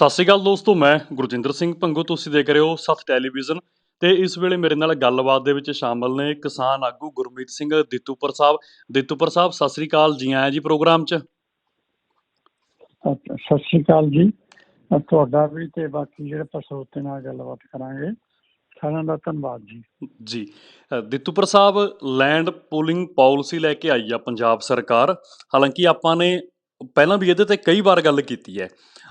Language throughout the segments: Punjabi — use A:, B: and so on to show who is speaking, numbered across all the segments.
A: ਸਤਿ ਸ਼੍ਰੀ ਅਕਾਲ ਦੋਸਤੋ ਮੈਂ ਗੁਰਜਿੰਦਰ ਸਿੰਘ ਭੰਗੂ ਤੁਸੀਂ ਦੇਖ ਰਹੇ ਹੋ ਸੱਤ ਟੈਲੀਵਿਜ਼ਨ। ਤੇ ਇਸ ਵੇਲੇ ਮੇਰੇ ਨਾਲ ਗੱਲਬਾਤ ਦੇ ਵਿੱਚ ਸ਼ਾਮਲ ਨੇ ਕਿਸਾਨ ਆਗੂ ਗੁਰਮੀਤ ਸਿੰਘ ਦਿੱਤੂਪੁਰ ਸਾਹਿਬ। ਦਿੱਤੂਪੁਰ ਸਾਹਿਬ ਸਤਿ ਸ਼੍ਰੀ ਅਕਾਲ ਜੀ ਆਇਆਂ ਜੀ ਪ੍ਰੋਗਰਾਮ 'ਚ।
B: ਸਤਿ ਸ਼੍ਰੀ ਅਕਾਲ ਜੀ। ਤੁਹਾਡਾ ਵੀ ਤੇ ਬਾਕੀ ਜਿਹੜੇ ਪਸੋਤੇ ਨਾਲ ਗੱਲਬਾਤ ਕਰਾਂਗੇ। ਸਾਰਿਆਂ ਦਾ ਧੰਨਵਾਦ ਜੀ।
A: ਜੀ Dittupur Sahib land pooling policy ਲੈ ਕੇ ਆਈ ਆ ਪੰਜਾਬ ਸਰਕਾਰ। ਹਾਲਾਂਕਿ ਆਪਾਂ ਨੇ ਪਹਿਲਾਂ ਵੀ ਇਹਦੇ ਤੇ ਕਈ ਵਾਰ ਗੱਲ ਕੀਤੀ ਹੈ।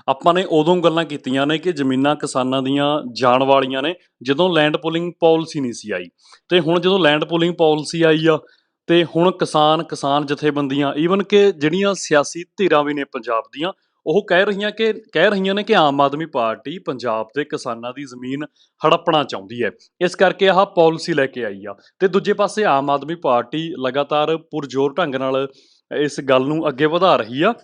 A: ਆਪਾਂ ਨੇ ਉਦੋਂ ਗੱਲਾਂ ਕੀਤੀਆਂ ਨੇ ਕਿ ਜ਼ਮੀਨਾਂ ਕਿਸਾਨਾਂ ਦੀਆਂ ਜਾਣ ਵਾਲੀਆਂ ਨੇ, ਜਦੋਂ ਲੈਂਡ ਪੂਲਿੰਗ ਪਾਲਿਸੀ ਨਹੀਂ ਸੀ ਆਈ। ਤੇ ਹੁਣ ਜਦੋਂ ਲੈਂਡ ਪੂਲਿੰਗ ਪਾਲਿਸੀ ਆਈ ਆ, ਤੇ ਹੁਣ ਕਿਸਾਨ ਕਿਸਾਨ ਜਥੇਬੰਦੀਆਂ ਈਵਨ ਕਿ ਜਿਹੜੀਆਂ ਸਿਆਸੀ ਧਿਰਾਂ ਵੀ ਨੇ ਪੰਜਾਬ ਦੀਆਂ, ਉਹ ਕਹਿ ਰਹੀਆਂ ਕਿ, ਕਹਿ ਰਹੀਆਂ ਨੇ ਕਿ ਆਮ ਆਦਮੀ ਪਾਰਟੀ ਪੰਜਾਬ ਦੇ ਕਿਸਾਨਾਂ ਦੀ ਜ਼ਮੀਨ ਹੜੱਪਣਾ ਚਾਹੁੰਦੀ ਹੈ। ਇਸ ਕਰਕੇ ਆਹ ਪਾਲਿਸੀ ਲੈ ਕੇ ਆਈ ਆ। ਤੇ ਦੂਜੇ ਪਾਸੇ ਆਮ ਆਦਮੀ ਪਾਰਟੀ ਲਗਾਤਾਰ ਪੁਰਜ਼ੋਰ ਢੰਗ ਨਾਲ ਇਸ ਗੱਲ ਨੂੰ ਅੱਗੇ ਵਧਾ ਰਹੀ ਆ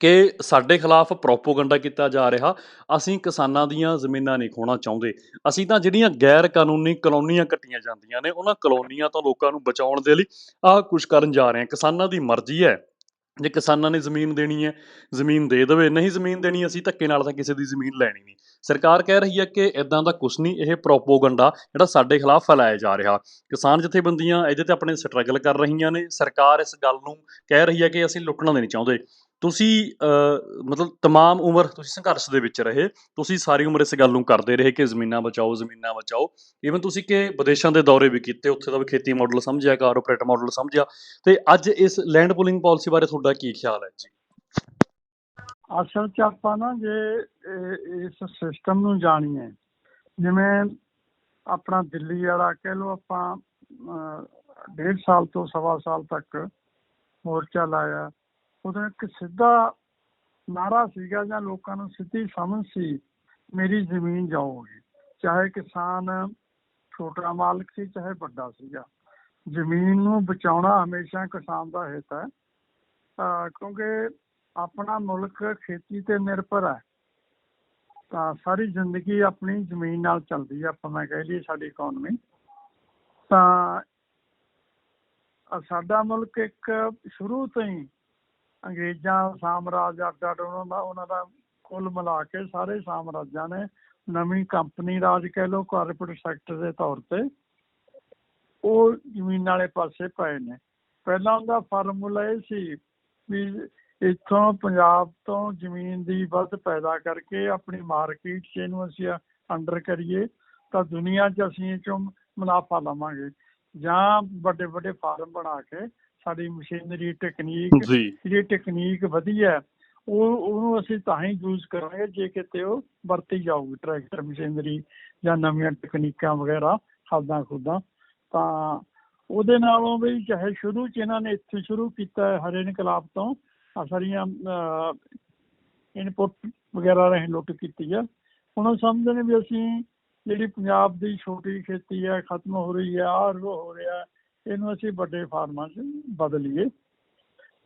A: ਕਿ ਸਾਡੇ ਖਿਲਾਫ ਪ੍ਰੋਪੋਗੰਡਾ ਕੀਤਾ ਜਾ ਰਿਹਾ। ਅਸੀਂ ਕਿਸਾਨਾਂ ਦੀਆਂ ਜ਼ਮੀਨਾਂ ਨਹੀਂ ਖੋਣਾ ਚਾਹੁੰਦੇ। ਅਸੀਂ ਤਾਂ ਜਿਹੜੀਆਂ ਗੈਰ ਕਾਨੂੰਨੀ ਕਲੋਨੀਆਂ ਕੱਟੀਆਂ ਜਾਂਦੀਆਂ ਨੇ, ਉਹਨਾਂ ਕਲੋਨੀਆਂ ਤੋਂ ਲੋਕਾਂ ਨੂੰ ਬਚਾਉਣ ਦੇ ਲਈ ਆਹ ਕੁਝ ਕਰਨ ਜਾ ਰਹੇ ਹਾਂ। ਕਿਸਾਨਾਂ ਦੀ ਮਰਜ਼ੀ ਹੈ। ਜੇ ਕਿਸਾਨਾਂ ਨੇ ਜ਼ਮੀਨ ਦੇਣੀ ਹੈ, ਜ਼ਮੀਨ ਦੇ ਦੇਵੇ। ਨਹੀਂ ਜ਼ਮੀਨ ਦੇਣੀ, ਅਸੀਂ ਧੱਕੇ ਨਾਲ ਤਾਂ ਕਿਸੇ ਦੀ ਜ਼ਮੀਨ ਲੈਣੀ ਨਹੀਂ। ਸਰਕਾਰ ਕਹਿ ਰਹੀ ਹੈ ਕਿ ਇਦਾਂ ਦਾ ਕੁਝ ਨਹੀਂ ਇਹ ਪ੍ਰੋਪੋਗੰਡਾ ਜਿਹੜਾ ਸਾਡੇ ਖਿਲਾਫ ਫੈਲਾਇਆ ਜਾ ਰਿਹਾ ਕਿਸਾਨ ਜਥੇਬੰਦੀਆਂ ਇਹਦੇ ਤੇ ਆਪਣੇ ਸਟਰਗਲ ਕਰ ਰਹੀਆਂ ਨੇ ਸਰਕਾਰ ਇਸ ਗੱਲ ਨੂੰ ਕਹਿ ਰਹੀ ਹੈ ਕਿ ਅਸੀਂ ਲੁੱਟਣਾ ਨਹੀਂ ਚਾਹੁੰਦੇ ਤੁਸੀਂ ਅਹ, ਮਤਲਬ तमाम ਉਮਰ ਤੁਸੀਂ ਸੰਘਰਸ਼ ਦੇ ਵਿੱਚ ਰਹੇ ਤੁਸੀਂ ਸਾਰੀ ਉਮਰ ਇਸ ਗੱਲ ਨੂੰ ਕਰਦੇ ਰਹੇ ਕਿ ਜ਼ਮੀਨਾਂ ਬਚਾਓ ਜ਼ਮੀਨਾਂ ਬਚਾਓ ਈਵਨ ਤੁਸੀਂ ਕਿ ਵਿਦੇਸ਼ਾਂ ਦੇ ਦੌਰੇ ਵੀ ਕੀਤੇ ਉੱਥੇ ਦਾ ਵੀ ਖੇਤੀ ਮਾਡਲ ਸਮਝਿਆ ਕਾਰਪੋਰੇਟ ਮਾਡਲ ਸਮਝਿਆ ਤੇ ਅੱਜ ਇਸ ਲੈਂਡ ਪੂਲਿੰਗ ਪਾਲਿਸੀ ਬਾਰੇ ਤੁਹਾਡਾ ਕੀ ਖਿਆਲ ਹੈ ਜੀ
B: ਅਸਲ 'ਚ ਆਪਾਂ ਨਾ ਜੇ ਇਸ ਸਿਸਟਮ ਨੂੰ ਜਾਣੀਏ ਜਿਵੇਂ ਆਪਣਾ ਦਿੱਲੀ ਵਾਲਾ ਕਹਿ ਲਓ ਆਪਾਂ ਡੇਢ ਸਾਲ ਤੋਂ ਸਵਾ ਸਾਲ ਤੱਕ ਮੋਰਚਾ ਲਾਇਆ ਉਦੋਂ ਇੱਕ ਸਿੱਧਾ ਨਾਰਾ ਸੀਗਾ ਜਾਂ ਲੋਕਾਂ ਨੂੰ ਸਿੱਧੀ ਸਮਝ ਸੀ, ਮੇਰੀ ਜ਼ਮੀਨ ਜਾਊਗੀ। ਚਾਹੇ ਕਿਸਾਨ ਛੋਟਾ ਮਾਲਕ ਸੀ, ਚਾਹੇ ਵੱਡਾ ਸੀਗਾ। ਜ਼ਮੀਨ ਨੂੰ ਬਚਾਉਣਾ ਹਮੇਸ਼ਾ ਕਿਸਾਨ ਦਾ ਹਿੱਤ ਹੈ। ਕਿਉਂਕਿ ਆਪਣਾ ਮੁਲਕ ਖੇਤੀ ਤੇ ਨਿਰਭਰ ਹੈ, ਤਾਂ ਸਾਰੀ ਜ਼ਿੰਦਗੀ ਆਪਣੀ ਜ਼ਮੀਨ ਨਾਲ ਚੱਲਦੀ ਹੈ, ਆਪਾਂ ਮੈਂ ਕਹਿ ਲਈ ਸਾਡੀ ਇਕਨੋਮੀ ਤਾਂ ਸਾਡਾ ਮੁਲਕ ਇੱਕ ਸ਼ੁਰੂ ਤੋਂ ਹੀ ਅੰਗਰੇਜ਼ਾਂ, ਸਾਮਰਾਜ ਅੱਡ ਅੱਡ ਉਹਨਾਂ ਦਾ ਉਹਨਾਂ ਦਾ ਕੁੱਲ ਮਿਲਾ ਕੇ ਸਾਰੇ ਸਾਮਰਾਜਾਂ ਨੇ ਨਵੀਂ ਕੰਪਨੀ ਰਾਜ ਕਹਿ ਲਓ ਕਾਰਪੋਰੇਟ ਸੈਕਟਰ ਦੇ ਤੌਰ ਤੇ ਉਹ ਜ਼ਮੀਨ ਵਾਲੇ ਪਾਸੇ ਪਏ ਨੇ। ਪਹਿਲਾਂ ਉਹਦਾ ਫਾਰਮੂਲਾ ਇਹ ਸੀ ਵੀ ਇੱਥੋਂ ਪੰਜਾਬ ਤੋਂ ਜ਼ਮੀਨ ਦੀ ਵੱਧ ਪੈਦਾ ਕਰਕੇ ਆਪਣੀ ਮਾਰਕੀਟ 'ਚ ਇਹਨੂੰ ਅਸੀਂ ਅੰਡਰ ਕਰੀਏ ਤਾਂ ਦੁਨੀਆ 'ਚ ਅਸੀਂ ਇਹ 'ਚੋਂ ਮੁਨਾਫਾ ਲਵਾਂਗੇ। ਜਾਂ ਵੱਡੇ ਵੱਡੇ ਫਾਰਮ ਬਣਾ ਕੇ ਸਾਡੀ ਮਸ਼ੀਨਰੀ ਟੈਕਨੀਕ ਜਿਹੜੀ ਟੈਕਨੀਕ ਵਧੀਆ ਉਹ ਉਹਨੂੰ ਅਸੀਂ ਤਾਂ ਹੀ ਯੂਜ਼ ਕਰਾਂਗੇ ਜੇ ਕਿਤੇ ਉਹ ਵਰਤੀ ਜਾਊਗੀ ਟਰੈਕਟਰ ਮਸ਼ੀਨਰੀ ਜਾਂ ਨਵੀਆਂ ਟੈਕਨੀਕਾਂ ਵਗੈਰਾ ਖਾਦਾਂ ਖੁਦਾਂ। ਤਾਂ ਉਹਦੇ ਨਾਲੋਂ ਵੀ ਚਾਹੇ ਸ਼ੁਰੂ ਚ ਇਹਨਾਂ ਨੇ ਇੱਥੇ ਸ਼ੁਰੂ ਕੀਤਾ ਹੈ, ਹਰੇ ਇਨਕਲਾਬ ਤੋਂ ਸਾਰੀਆਂ ਇਨਪੁਟ ਵਗੈਰਾ ਰਾਹੀਂ ਲੁੱਟ ਕੀਤੀ ਆ। ਹੁਣ ਉਹ ਸਮਝਦੇ ਨੇ ਵੀ ਅਸੀਂ ਜਿਹੜੀ ਪੰਜਾਬ ਦੀ ਛੋਟੀ ਖੇਤੀ ਹੈ ਖਤਮ ਹੋ ਰਹੀ ਹੈ ਆਹ ਹੋ ਰਿਹਾ, ਇਹਨੂੰ ਅਸੀਂ ਵੱਡੇ ਫਾਰਮਾਂ 'ਚ ਬਦਲੀਏ।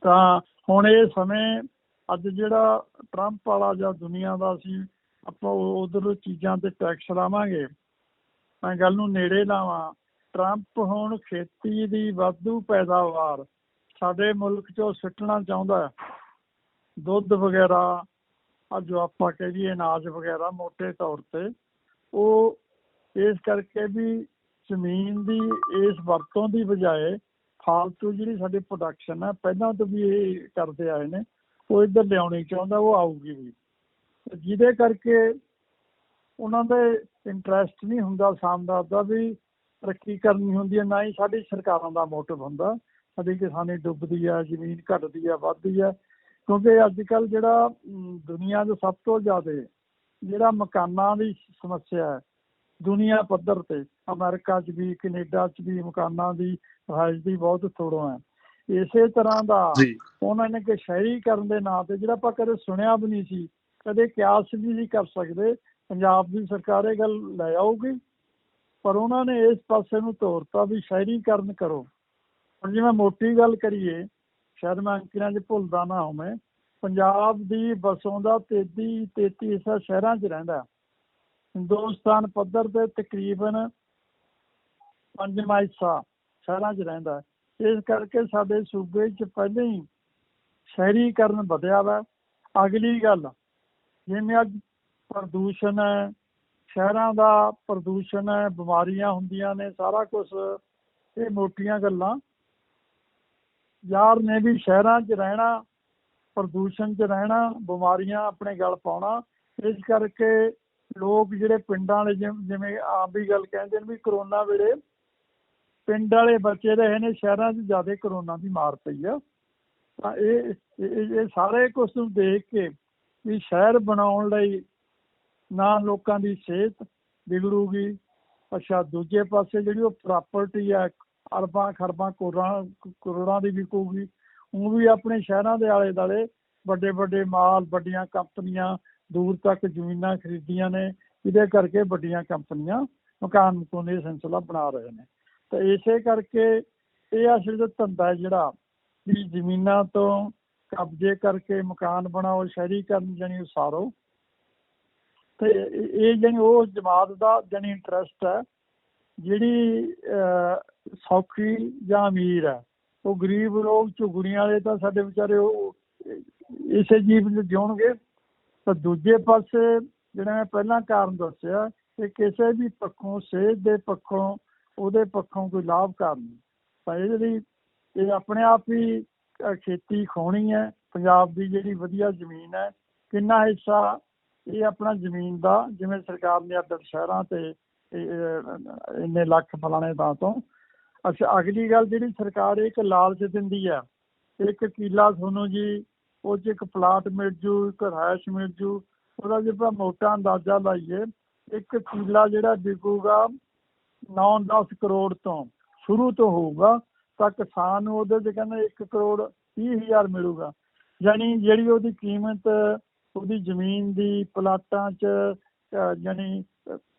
B: ਤਾਂ ਹੁਣ ਇਹ ਸਮੇਂ ਅੱਜ ਜਿਹੜਾ ਟਰੰਪ ਵਾਲਾ ਜਾਂ ਦੁਨੀਆ ਦਾ ਅਸੀਂ ਆਪਾਂ ਉਧਰ ਚੀਜ਼ਾਂ ਤੇ ਟੈਕਸ ਲਾਵਾਂਗੇ, ਮੈਂ ਗੱਲ ਨੂੰ ਨੇੜੇ ਲਾਵਾਂ। ਟਰੰਪ ਹੁਣ ਖੇਤੀ ਦੀ ਵਾਧੂ ਪੈਦਾਵਾਰ ਸਾਡੇ ਮੁਲਕ 'ਚੋਂ ਸਿੱਟਣਾ ਚਾਹੁੰਦਾ ਦੁੱਧ ਵਗੈਰਾ ਆ ਜੋ ਆਪਾਂ ਕਹਿ ਦਈਏ ਅਨਾਜ ਵਗੈਰਾ ਮੋٹے ਤੌਰ ਤੇ, ਉਹ ਇਸ ਕਰਕੇ ਵੀ ਜ਼ਮੀਨ ਦੀ ਇਸ ਵਰਤੋਂ ਦੀ ਬਜਾਏ ਫਾਲਤੂ ਜਿਹੜੀ ਸਾਡੀ ਪ੍ਰੋਡਕਸ਼ਨ ਹੈ, ਪਹਿਲਾਂ ਤੋਂ ਵੀ ਇਹ ਕਰਦੇ ਆਏ ਨੇ, ਉਹ ਇੱਧਰ ਲਿਆਉਣੀ ਚਾਹੁੰਦਾ, ਉਹ ਆਊਗੀ ਵੀ। ਜਿਹਦੇ ਕਰਕੇ ਉਹਨਾਂ ਦੇ ਇੰਟਰਸਟ ਨਹੀਂ ਹੁੰਦਾ ਸਾਮਦਾਰ ਦਾ ਵੀ ਤਰੱਕੀ ਕਰਨੀ ਹੁੰਦੀ ਹੈ, ਨਾ ਹੀ ਸਾਡੀ ਸਰਕਾਰਾਂ ਦਾ ਮੋਟਿਵ ਹੁੰਦਾ। ਸਾਡੀ ਕਿਸਾਨੀ ਡੁੱਬਦੀ ਹੈ ਜ਼ਮੀਨ ਘਟਦੀ ਹੈ ਵੱਧਦੀ ਹੈ ਕਿਉਂਕਿ ਅੱਜ ਕੱਲ ਜਿਹੜਾ ਦੁਨੀਆ 'ਚ ਸਭ ਤੋਂ ਜ਼ਿਆਦਾ ਜਿਹੜਾ ਮਕਾਨਾਂ ਦੀ ਸਮੱਸਿਆ ਹੈ ਦੁਨੀਆ ਪੱਧਰ ਤੇ ਅਮਰੀਕਾ 'ਚ ਵੀ ਕੈਨੇਡਾ 'ਚ ਵੀ ਮਕਾਨਾਂ ਦੀ ਰਿਹਾਇਸ਼ ਦੀ ਬਹੁਤ ਥੋੜ੍ਹਾ ਹੈ। ਇਸੇ ਤਰ੍ਹਾਂ ਦਾ ਉਹਨਾਂ ਨੇ ਕਿ ਸ਼ਹਿਰੀਕਰਨ ਦੇ ਨਾਂ ਤੇ ਜਿਹੜਾ ਆਪਾਂ ਕਦੇ ਸੁਣਿਆ ਵੀ ਨਹੀਂ ਸੀ ਕਦੇ ਕਿਆਸ ਵੀ ਨਹੀਂ ਕਰ ਸਕਦੇ ਪੰਜਾਬ ਦੀ ਸਰਕਾਰ ਇਹ ਗੱਲ ਲੈ ਆਊਗੀ। ਪਰ ਉਹਨਾਂ ਨੇ ਇਸ ਪਾਸੇ ਨੂੰ ਤੋਰਤਾ ਵੀ ਸ਼ਹਿਰੀਕਰਨ ਕਰੋ। ਹੁਣ ਜਿਵੇਂ ਮੋਟੀ ਗੱਲ ਕਰੀਏ, ਸ਼ਾਇਦ ਮੈਂ ਅੰਕਿਆਂ 'ਚ ਭੁੱਲਦਾ ਨਾ ਹੋਵੇਂ, ਪੰਜਾਬ ਦੀ ਵਸੋਂ ਦਾ 33 33 ਹਿੱਸਾ ਸ਼ਹਿਰਾਂ 'ਚ ਰਹਿੰਦਾ। ਹਿੰਦੁਸਤਾਨ ਪੱਧਰ ਤੇ ਤਕਰੀਬਨ ਪੰਜਵਾਂ ਹਿੱਸਾ ਸ਼ਹਿਰਾਂ 'ਚ ਰਹਿੰਦਾ। ਇਸ ਕਰਕੇ ਸਾਡੇ ਸੂਬੇ 'ਚ ਪਹਿਲਾਂ ਹੀ ਸ਼ਹਿਰੀਕਰਨ ਵਧਿਆ ਵਾ। ਅਗਲੀ ਗੱਲ, ਜਿਵੇਂ ਅੱਜ ਪ੍ਰਦੂਸ਼ਣ ਹੈ, ਸ਼ਹਿਰਾਂ ਦਾ ਪ੍ਰਦੂਸ਼ਣ ਹੈ, ਬਿਮਾਰੀਆਂ ਹੁੰਦੀਆਂ ਨੇ, ਸਾਰਾ ਕੁਝ ਇਹ ਮੋਟੀਆਂ ਗੱਲਾਂ। ਯਾਰ ਨੇ ਵੀ ਸ਼ਹਿਰਾਂ 'ਚ ਰਹਿਣਾ, ਪ੍ਰਦੂਸ਼ਣ 'ਚ ਰਹਿਣਾ, ਬਿਮਾਰੀਆਂ ਆਪਣੇ ਗਲ ਪਾਉਣਾ, ਇਸ ਕਰਕੇ ਲੋਕ ਜਿਹੜੇ ਪਿੰਡਾਂ ਵਾਲੇ ਜਿਵੇਂ ਆਮ ਵੀ ਗੱਲ ਕਹਿੰਦੇ ਨੇ ਵੀ ਕਰੋਨਾ ਵੇਲੇ ਪਿੰਡ ਵਾਲੇ ਬੱਚੇ ਰਹੇ ਨੇ, ਸ਼ਹਿਰਾਂ 'ਚ ਜ਼ਿਆਦਾ ਕਰੋਨਾ ਦੀ ਮਾਰ ਪਈ ਆ। ਤਾਂ ਇਹ ਇਹ ਸਾਰੇ ਕੁਝ ਨੂੰ ਦੇਖ ਕੇ ਵੀ ਸ਼ਹਿਰ ਬਣਾਉਣ ਲਈ ਨਾ ਲੋਕਾਂ ਦੀ ਸਿਹਤ ਵਿਗੜੂਗੀ, ਅੱਛਾ ਦੂਜੇ ਪਾਸੇ ਜਿਹੜੀ ਉਹ ਪ੍ਰਾਪਰਟੀ ਆ ਅਰਬਾਂ ਖਰਬਾਂ, ਕਰੋੜਾਂ ਕਰੋੜਾਂ ਦੀ ਵਿਕੂਗੀ। ਉਹ ਵੀ ਆਪਣੇ ਸ਼ਹਿਰਾਂ ਦੇ ਆਲੇ ਦੁਆਲੇ ਵੱਡੇ ਵੱਡੇ ਮਾਲ, ਵੱਡੀਆਂ ਕੰਪਨੀਆਂ, ਦੂਰ ਤੱਕ ਜ਼ਮੀਨਾਂ ਖਰੀਦੀਆਂ ਨੇ। ਜਿਹਦੇ ਕਰਕੇ ਵੱਡੀਆਂ ਕੰਪਨੀਆਂ ਮਕਾਨ ਮਕੂਨ ਇਹ ਸਿਲਸਿਲਾ ਬਣਾ ਰਹੇ ਨੇ। ਤਾਂ ਇਸੇ ਕਰਕੇ ਇਹ ਅਸਲ ਵਿੱਚ ਧੰਦਾ ਜਿਹੜਾ ਵੀ ਜ਼ਮੀਨਾਂ ਤੋਂ ਕਬਜ਼ੇ ਕਰਕੇ ਮਕਾਨ ਬਣਾਓ, ਸ਼ਹਿਰੀਕਰਨ ਜਾਣੀ ਉਸਾਰੋ। ਤੇ ਇਹ ਇਹ ਜਾਣੀ ਉਹ ਜਮਾਤ ਦਾ ਜਾਣੀ ਇੰਟਰਸਟ ਹੈ। ਜਿਹੜੀ ਸੌਖੀ ਜਾਂ ਅਮੀਰ ਹੈ, ਉਹ ਗਰੀਬ ਲੋਕ ਝੁਗੜੀਆਂ ਵਾਲੇ ਤਾਂ ਸਾਡੇ ਵਿਚਾਰੇ ਉਹ, ਇਸੇ ਜੀਵਨ ਜਿਉਣਗੇ। ਤਾਂ ਦੂਜੇ ਪਾਸੇ ਜਿਹੜਾ ਮੈਂ ਪਹਿਲਾਂ ਕਾਰਨ ਦੱਸਿਆ ਕਿ ਕਿਸੇ ਵੀ ਪੱਖੋਂ, ਸਿਹਤ ਦੇ ਪੱਖੋਂ, ਉਹਦੇ ਪੱਖੋਂ ਕੋਈ ਲਾਭ ਕਾਰਨ ਨਹੀਂ। ਤਾਂ ਇਹਦੇ ਲਈ ਇਹ ਆਪਣੇ ਆਪ ਹੀ ਖੇਤੀ ਖੋਣੀ ਹੈ, ਪੰਜਾਬ ਦੀ ਜਿਹੜੀ ਵਧੀਆ ਜ਼ਮੀਨ ਹੈ, ਕਿੰਨਾ ਹਿੱਸਾ ਇਹ ਆਪਣਾ ਜ਼ਮੀਨ ਦਾ, ਜਿਵੇਂ ਸਰਕਾਰ ਨੇ ਅੱਡ ਸ਼ਹਿਰਾਂ ਤੇ ਇੰਨੇ ਲੱਖ ਫਲਾਣੇ ਤਾਂ ਤੋਂ। ਅੱਛਾ ਅਗਲੀ ਗੱਲ ਜਿਹੜੀ ਸਰਕਾਰ ਇੱਕ ਲਾਲਚ ਦਿੰਦੀ ਹੈ ਇੱਕ ਕਿੱਲਾ ਤੁਹਾਨੂੰ ਜੀ ਉਹ 'ਚ ਇੱਕ ਪਲਾਟ ਮਿਲ ਜੂ ਇੱਕ ਰਿਹਾਇਸ਼ ਮਿਲ ਜੂ ਉਹਦਾ ਜੇ ਆਪਾਂ ਮੋਟਾ ਅੰਦਾਜ਼ਾ ਲਾਈਏ ਇੱਕ ਕਿੱਲਾ ਜਿਹੜਾ ਵਿਕੂਗਾ 9-10 ਕਰੋੜ ਤੋਂ ਸ਼ੁਰੂ ਤੋਂ ਹੋਊਗਾ ਤਾਂ ਕਿਸਾਨ ਨੂੰ ਉਹਦੇ 'ਚ ਕਹਿੰਦੇ 1 ਕਰੋੜ 30 ਹਜ਼ਾਰ ਮਿਲੂਗਾ। ਯਾਨੀ ਜਿਹੜੀ ਉਹਦੀ ਕੀਮਤ ਉਹਦੀ ਜ਼ਮੀਨ ਦੀ ਪਲਾਟਾਂ 'ਚ ਅਹ, ਯਾਨੀ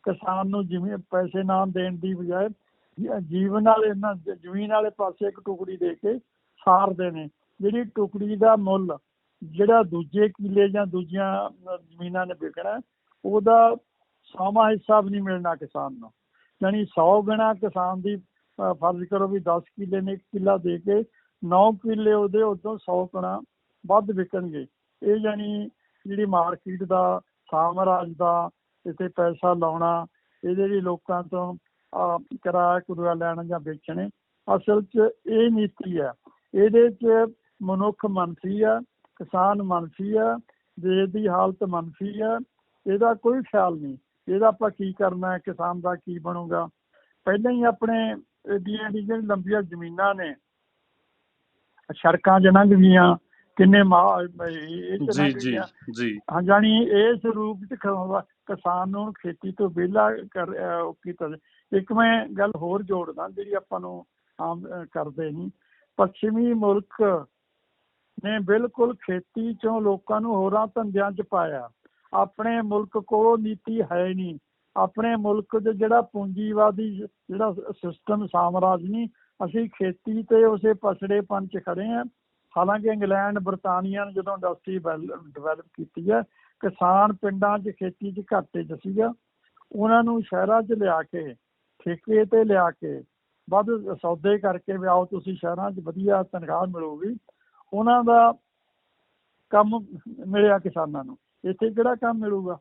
B: ਕਿਸਾਨ ਨੂੰ ਜਿਵੇਂ ਪੈਸੇ ਨਾ ਦੇਣ ਦੀ ਬਜਾਏ ਜੀਵਨ ਵਾਲੇ ਨਾ ਜ਼ਮੀਨ ਵਾਲੇ ਪਾਸੇ ਇੱਕ ਟੁਕੜੀ ਦੇ ਕੇ ਸਾਰਦੇ ਨੇ ਜਿਹੜੀ ਟੁਕੜੀ ਦਾ ਮੁੱਲ ਜਿਹੜਾ ਦੂਜੇ ਕਿੱਲੇ ਜਾਂ ਦੂਜੀਆਂ ਜ਼ਮੀਨਾਂ ਨੇ ਵਿਕਣਾ, ਉਹਦਾ ਸੌਵਾਂ ਹਿੱਸਾ ਵੀ ਨਹੀਂ ਮਿਲਣਾ ਕਿਸਾਨ ਨੂੰ। ਯਾਨੀ 100 ਗੁਣਾ ਕਿਸਾਨ ਦੀ ਫਰਜ਼ ਕਰੋ ਵੀ 10 ਕਿੱਲੇ ਨੇ ਇੱਕ ਕਿੱਲਾ ਦੇ ਕੇ 9 ਕਿੱਲੇ ਉਹਦੇ ਉਦੋਂ 100 ਗੁਣਾ ਵੱਧ ਵਿਕਣਗੇ। ਇਹ ਯਾਨੀ ਜਿਹੜੀ ਮਾਰਕੀਟ ਦਾ, ਸਾਮਰਾਜ ਦਾ ਇੱਥੇ ਪੈਸਾ ਲਾਉਣਾ ਇਹਦੇ ਲਈ ਲੋਕਾਂ ਤੋਂ ਕਿਰਾਇਆ ਕੁਰਿਆ ਲੈਣਾ ਜਾਂ ਵੇਚਣੇ ਅਸਲ 'ਚ ਇਹ ਨੀਤੀ ਹੈ। ਇਹਦੇ 'ਚ ਮਨੁੱਖ ਮੰਨਫੀ ਆ ਕਿਸਾਨ ਮੰਨਫੀ ਆ ਦੇਸ਼ ਦੀ ਹਾਲਤ ਮੰਨਫੀ ਆ ਇਹਦਾ ਕੋਈ ਖਿਆਲ ਨਹੀਂ। ਇਹਦਾ ਆਪਾਂ ਕੀ ਕਰਨਾ ਹੈ ਕਿਸਾਨ ਦਾ ਕੀ ਬਣੂਗਾ? ਪਹਿਲਾਂ ਹੀ ਆਪਣੇ ਏਡੀਆਂ ਦੀ ਜਿਹੜੀ ਲੰਬੀਆਂ ਜ਼ਮੀਨਾਂ ਨੇ ਸੜਕਾਂ ਲੰਘ ਗਈਆਂ ਕਿੰਨੇ ਮਾ ਇਹ
A: ਜੀ ਜੀ ਜੀ।
B: ਹਾਂ ਜਾਣੀ ਇਸ ਰੂਪ ਚ ਕਿਸਾਨ ਨੂੰ ਖੇਤੀ ਤੋਂ ਵਿਹਲਾ ਕਰ ਕੀਤਾ ਇੱਕ ਮੈਂ ਗੱਲ ਹੋਰ ਜੋੜਦਾ, ਜਿਹੜੀ ਆਪਾਂ ਨੂੰ ਆਮ ਕਰਦੇ ਨਹੀਂ ਪੱਛਮੀ ਮੁਲਕ ਨੇ ਬਿਲਕੁਲ ਖੇਤੀ ਚੋਂ ਲੋਕਾਂ ਨੂੰ ਹੋਰਾਂ ਧੰਦਿਆਂ 'ਚ ਪਾਇਆ। ਆਪਣੇ ਮੁਲਕ ਕੋਲ ਨੀਤੀ ਹੈ ਨਹੀਂ। ਆਪਣੇ ਮੁਲਕ 'ਚ ਜਿਹੜਾ ਪੂੰਜੀਵਾਦੀ ਜਿਹੜਾ ਸਿਸਟਮ ਸਾਮਰਾਜ ਨਹੀਂ ਅਸੀਂ ਖੇਤੀ ਤੇ ਉਸੇ ਪਸੜੇ ਚ ਖੜੇ ਆ ਹਾਲਾਂਕਿ ਇੰਗਲੈਂਡ, ਬਰਤਾਨੀਆ ਨੇ ਜਦੋਂ ਇੰਡਸਟਰੀ ਡਿਵੈਲਪ ਕੀਤੀ ਹੈ ਕਿਸਾਨ ਪਿੰਡਾਂ 'ਚ ਖੇਤੀ 'ਚ ਘਾਟੇ 'ਚ ਸੀਗਾ ਉਹਨਾਂ ਨੂੰ ਸ਼ਹਿਰਾਂ 'ਚ ਲਿਆ ਕੇ, ਠੇਕੇ ਤੇ ਲਿਆ ਕੇ, ਵੱਧ ਸੌਦੇ ਕਰਕੇ ਵੀ ਆਓ ਤੁਸੀਂ ਸ਼ਹਿਰਾਂ 'ਚ ਵਧੀਆ ਤਨਖਾਹ ਮਿਲੂਗੀ। ਉਹਨਾਂ ਦਾ ਕੰਮ ਮਿਲਿਆ ਕਿਸਾਨਾਂ ਨੂੰ। ਇੱਥੇ ਕਿਹੜਾ ਕੰਮ ਮਿਲੂਗਾ?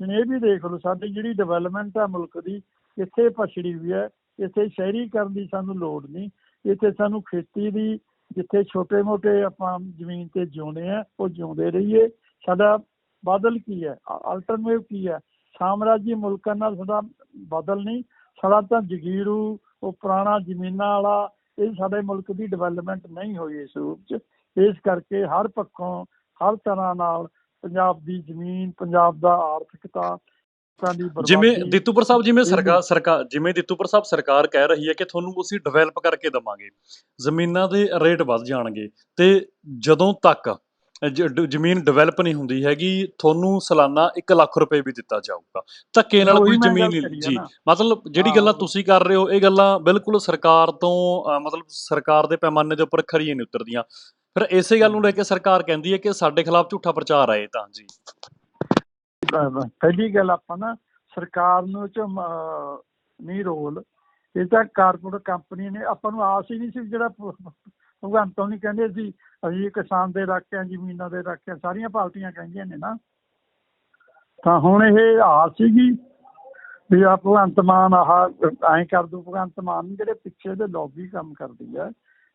B: ਹੁਣ ਇਹ ਵੀ ਦੇਖ ਲਓ, ਸਾਡੀ ਜਿਹੜੀ ਡਿਵੈਲਪਮੈਂਟ ਆ ਮੁਲਕ ਦੀ, ਇੱਥੇ ਪਛੜੀ ਹੋਈ ਹੈ। ਇੱਥੇ ਸ਼ਹਿਰੀਕਰਨ ਦੀ ਸਾਨੂੰ ਲੋੜ ਨਹੀਂ। ਇੱਥੇ ਸਾਨੂੰ ਖੇਤੀ ਦੀ, ਜਿੱਥੇ ਛੋਟੇ-ਮੋਟੇ ਆਪਾਂ ਜ਼ਮੀਨ ਤੇ ਜਿਉਂਦੇ ਆ ਉਹ ਜਿਉਂਦੇ ਰਹੀਏ। ਸਾਡਾ ਬਦਲ ਕੀ ਹੈ? ਅਲਟਰਨੇਟਿਵ ਕੀ ਹੈ? ਸਾਮਰਾਜੀ ਮੁਲਕਾਂ ਨਾਲ ਸਾਡਾ ਬਦਲ ਨਹੀਂ ਸਾਡਾ ਤਾਂ ਜਗੀਰੂ ਉਹ ਪੁਰਾਣਾ ਜ਼ਮੀਨਾਂ ਵਾਲਾ ਇਹ ਸਾਡੇ ਮੁਲਕ ਦੀ ਡਿਵੈਲਪਮੈਂਟ ਨਹੀਂ ਹੋਈ ਇਸ ਰੂਪ 'ਚ। ਇਸ ਕਰਕੇ ਹਰ ਪੱਖੋਂ ਹਰ ਤਰ੍ਹਾਂ ਨਾਲ ਪੰਜਾਬ ਦੀ ਜ਼ਮੀਨ ਪੰਜਾਬ ਦਾ ਆਰਥਿਕਤਾ
A: ਜਿਵੇਂ ਦਿੱਤੂਪੁਰ ਸਾਹਿਬ ਜਿਵੇਂ ਸਰਕਾਰ ਸਰਕਾਰ ਜਿਵੇਂ ਦਿੱਤੂਪੁਰ ਸਾਹਿਬ ਸਰਕਾਰ ਕਹਿ ਰਹੀ ਹੈ ਕਿ ਤੁਹਾਨੂੰ ਅਸੀਂ ਡਿਵੈਲਪ ਕਰਕੇ ਦਵਾਂਗੇ। ਜ਼ਮੀਨਾਂ ਦੇ ਰੇਟ ਵੱਧ ਜਾਣਗੇ ਤੇ ਜਦੋਂ ਤੱਕ ਜ਼ਮੀਨ ਡਿਵੈਲਪ ਨਹੀਂ ਹੁੰਦੀ ਹੈਗੀ ਤੁਹਾਨੂੰ ਸਾਲਾਨਾ 1 ਲੱਖ ਰੁਪਏ ਵੀ ਦਿੱਤਾ ਜਾਊਗਾ। ਧੱਕੇ ਨਾਲ ਕੋਈ ਜ਼ਮੀਨ ਨਹੀਂ ਜੀ। ਮਤਲਬ ਜਿਹੜੀ। ਗੱਲਾਂ ਤੁਸੀਂ ਕਰ ਰਹੇ ਹੋ ਇਹ ਗੱਲਾਂ ਬਿਲਕੁਲ ਸਰਕਾਰ ਤੋਂ ਮਤਲਬ ਸਰਕਾਰ ਦੇ ਪੈਮਾਨੇ ਦੇ ਉੱਪਰ ਖਰੀਆਂ ਨਹੀਂ ਉਤਰਦੀਆਂ। ਫਿਰ ਇਸੇ ਗੱਲ ਨੂੰ ਲੈ ਕੇ ਸਰਕਾਰ ਕਹਿੰਦੀ ਹੈ ਕਿ ਸਾਡੇ ਖਿਲਾਫ ਝੂਠਾ ਪ੍ਰਚਾਰ ਇਹ ਤਾਂ ਜੀ।
B: ਪਹਿਲੀ ਗੱਲ ਆਪਾਂ ਨਾ ਸਰਕਾਰ ਨੂੰ ਚ ਨਹੀਂ ਰੋਲ। ਇਹ ਤਾਂ ਕਾਰਪੋਰੇਟ ਕੰਪਨੀ ਨੇ ਆਪਾਂ ਨੂੰ ਆਸ ਹੀ ਨਹੀਂ ਸੀ ਜਿਹੜਾ ਭਗਵੰਤ ਤੋਂ ਕਹਿੰਦੇ ਸੀ, ਅਸੀਂ ਕਿਸਾਨ ਦੇ ਰੱਖਿਆ ਜ਼ਮੀਨਾਂ ਦੇ ਰੱਖਿਆ ਸਾਰੀਆਂ ਪਾਰਟੀਆਂ ਕਹਿੰਦੀਆਂ ਨੇ ਨਾ। ਤਾਂ ਹੁਣ ਇਹ ਆ ਸੀਗੀ ਵੀ ਆ ਭਗਵੰਤ ਮਾਨ ਆਹ ਐਂ ਕਰ ਦੂ, ਭਗਵੰਤ ਮਾਨ ਜਿਹੜੇ ਪਿੱਛੇ ਦੇ ਲੌਬੀ ਕੰਮ ਕਰਦੀ ਹੈ